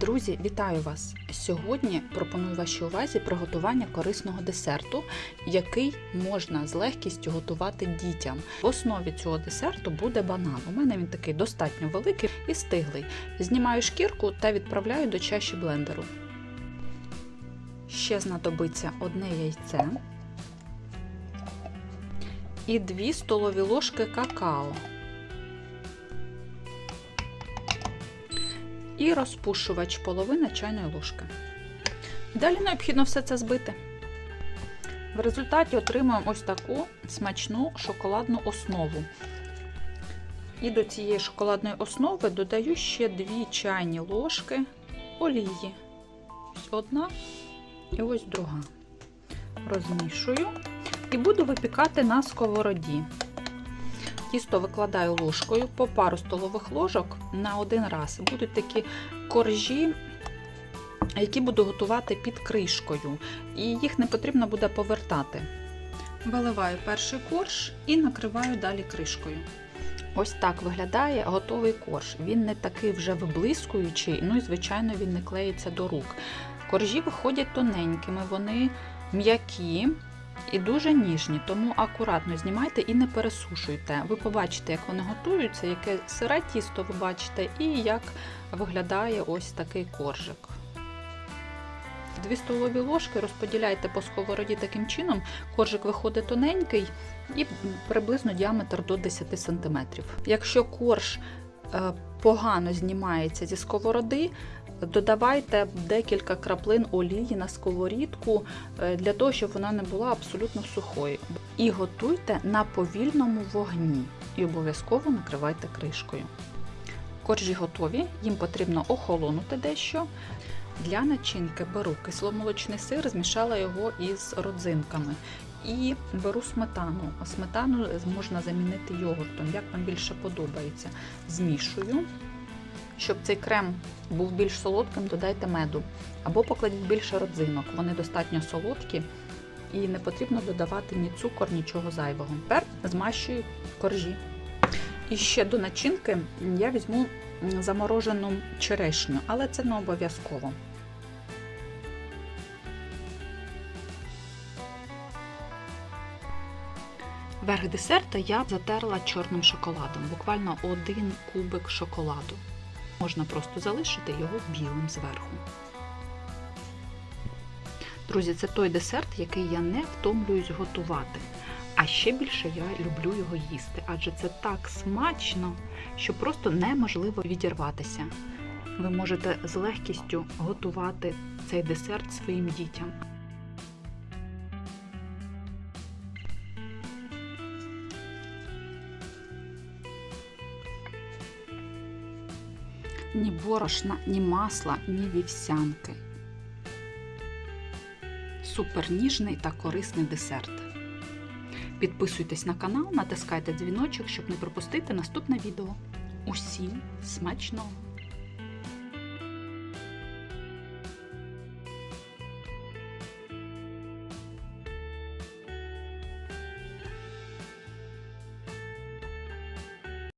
Друзі, вітаю вас! Сьогодні пропоную вашій увазі приготування корисного десерту, який можна з легкістю готувати дітям. В основі цього десерту буде банан. У мене він такий достатньо великий і стиглий. Знімаю шкірку та відправляю до чаші блендеру. Ще знадобиться одне яйце і 2 столові ложки какао. І розпушувач половина чайної ложки. Далі необхідно все це збити. В результаті отримуємо ось таку смачну шоколадну основу. І до цієї шоколадної основи додаю ще 2 чайні ложки олії. Ось одна і ось друга. Розмішую і буду випікати на сковороді. Тісто викладаю ложкою по пару столових ложок на один раз. Будуть такі коржі, які буду готувати під кришкою, і їх не потрібно буде повертати. Виливаю перший корж і накриваю далі кришкою. Ось так виглядає готовий корж. Він не такий вже виблискуючий, ну і, звичайно, він не клеїться до рук. Коржі виходять тоненькими, вони м'які і дуже ніжні, тому акуратно знімайте і не пересушуйте. Ви побачите, як вони готуються, яке сире тісто ви бачите, і як виглядає ось такий коржик. Дві столові ложки розподіляйте по сковороді таким чином, коржик виходить тоненький і приблизно діаметр до 10 см. Якщо корж погано знімається зі сковороди, Додавайте декілька краплин олії на сковорідку для того, щоб вона не була абсолютно сухою. І готуйте на повільному вогні. І обов'язково накривайте кришкою. Коржі готові, їм потрібно охолонути дещо. Для начинки беру кисломолочний сир, змішала його із родзинками. І беру сметану. Сметану можна замінити йогуртом, як вам більше подобається. Змішую. Щоб цей крем був більш солодким, додайте меду. Або покладіть більше родзинок. Вони достатньо солодкі і не потрібно додавати ні цукор, нічого зайвого. Тепер змащую коржі. І ще до начинки я візьму заморожену черешню, але це не обов'язково. Верх десерта я затерла чорним шоколадом, буквально один кубик шоколаду. Можна просто залишити його білим зверху. Друзі, це той десерт, який я не втомлююсь готувати. А ще більше я люблю його їсти, адже це так смачно, що просто неможливо відірватися. Ви можете з легкістю готувати цей десерт своїм дітям. Ні борошна, ні масла, ні вівсянки. Супер ніжний та корисний десерт. Підписуйтесь на канал, натискайте дзвіночок, щоб не пропустити наступне відео. Усім смачного!